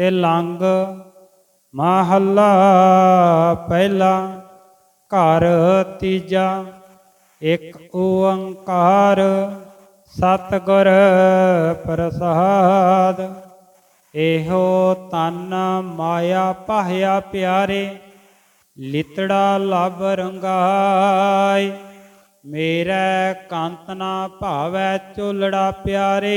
ਤੇ ਲੰਗ ਮਹੱਲਾ ਪਹਿਲਾ, ਘਰ ਤੀਜਾ, ਇੱਕ ਓੰਕਾਰ ਸਤਿਗੁਰ ਪ੍ਰਸਾਦ। ਇਹੋ ਤਨ ਮਾਇਆ ਪਾਹਿਆ ਪਿਆਰੇ, ਲਿਤੜਾ ਲਬ ਰੰਗਾਈ। ਮੇਰੇ ਕੰਤ ਨਾ ਭਾਵੈ ਚੁਲੜਾ ਪਿਆਰੇ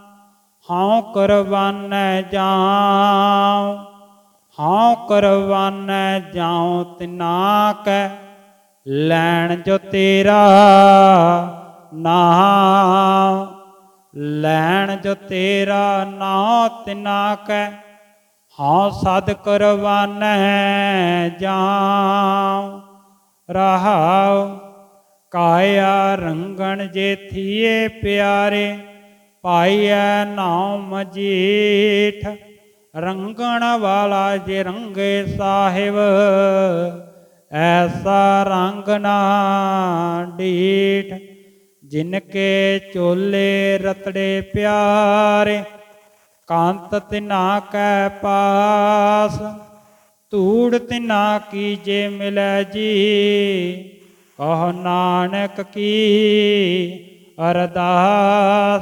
ਹਉ ਕਰਵਾਨੈ ਜਾਉ ਹਉ ਕਰਵਾਨੈ ਜਾਉ ਤਿਨਾ ਕੈ, ਲੈਣ ਜੋ ਤੇਰਾ ਨਾਮ ਲੈਣ ਜੋ ਤੇਰਾ ਨਾ ਤਿਨਾ ਕੈ ਹਉ ਸਦ ਕਰਵਾਨੈ ਜਾਉ, ਰਹਾਉ ਕਾਇਆ ਰੰਗਣ ਜੇ ਥੀਏ ਪਿਆਰੇ। ਪਾਈਐ ਨਾਮ ਜੀਠ, ਰੰਗਣ ਵਾਲਾ ਜੇ ਰੰਗੇ ਸਾਹਿਬ, ਐਸਾ ਰੰਗ ਨਾ ਡੀਠ ਜਿਨ ਕੇ ਚੋਲੇ ਰਤੜੇ ਪਿਆਰੇ, ਕਾਂਤ ਤਿਨਾ ਕੈ ਪਾਸ, ਧੂੜ ਤਿਨਾ ਕੀ ਜੇ ਮਿਲੈ ਜੀ, ਕਹ ਨਾਨਕ ਕੀ ਅਰਦਾਸ।